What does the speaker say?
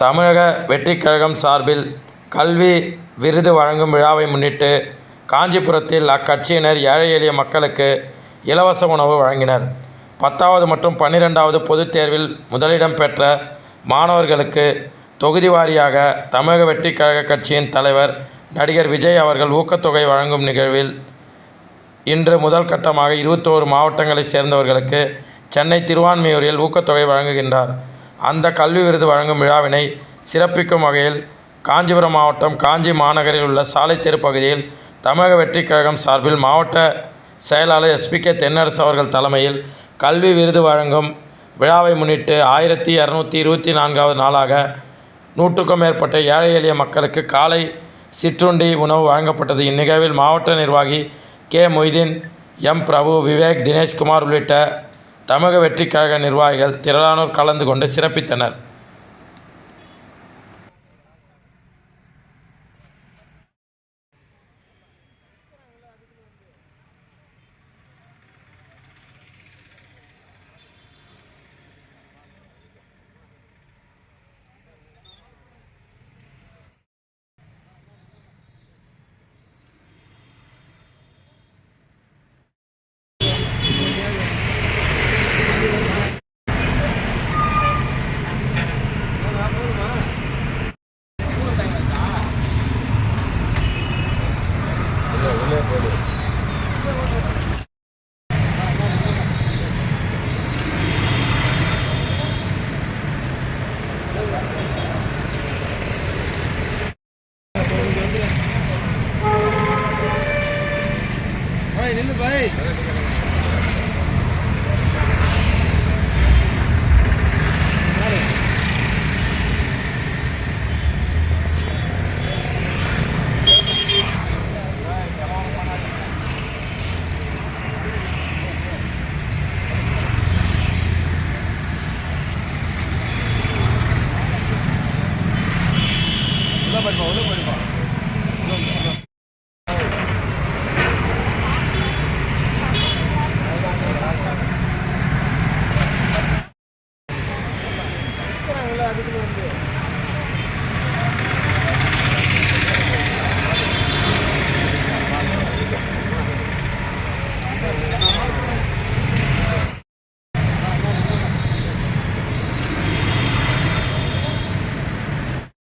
தமிழக வெற்றிக் கழகம் சார்பில் கல்வி விருது வழங்கும் விழாவை முன்னிட்டு காஞ்சிபுரத்தில் அக்கட்சியினர் ஏழை எளிய மக்களுக்கு இலவச உணவு வழங்கினர். பத்தாவது மற்றும் பன்னிரெண்டாவது பொதுத் தேர்வில் முதலிடம் பெற்ற மாணவர்களுக்கு தொகுதி வாரியாக தமிழக வெற்றிக் கழக கட்சியின் தலைவர் நடிகர் விஜய் அவர்கள் ஊக்கத்தொகை வழங்கும் நிகழ்வில் இன்று முதல் கட்டமாக இருபத்தோரு மாவட்டங்களைச் சேர்ந்தவர்களுக்கு சென்னை திருவான்மையூரில் ஊக்கத்தொகை வழங்குகின்றார். அந்த கல்வி விருது வழங்கும் விழாவினை சிறப்பிக்கும் வகையில் காஞ்சிபுரம் மாவட்டம் காஞ்சி மாநகரில் உள்ள சாலைத்தெரு பகுதியில் தமிழக வெற்றிக் கழகம் சார்பில் மாவட்ட செயலாளர் எஸ்பிகே கே. தென்னரசு அவர்கள் தலைமையில் கல்வி விருது வழங்கும் விழாவை முன்னிட்டு ஆயிரத்தி இரநூத்தி இருபத்தி நான்காவது நாளாக நூற்றுக்கும் மேற்பட்ட ஏழை எளிய மக்களுக்கு காலை சிற்றுண்டி உணவு வழங்கப்பட்டது. இந்நிகழ்வில் மாவட்ட நிர்வாகி கே. மொய்தீன் எம். பிரபு விவேக் தினேஷ்குமார் உள்ளிட்ட தமிழக வெற்றிக்காக நிர்வாகிகள் திரளானோர் கலந்து கொண்டு சிறப்பித்தனர். నిల్లు bye Hãy subscribe cho kênh Ghiền Mì Gõ Để không bỏ lỡ những video hấp dẫn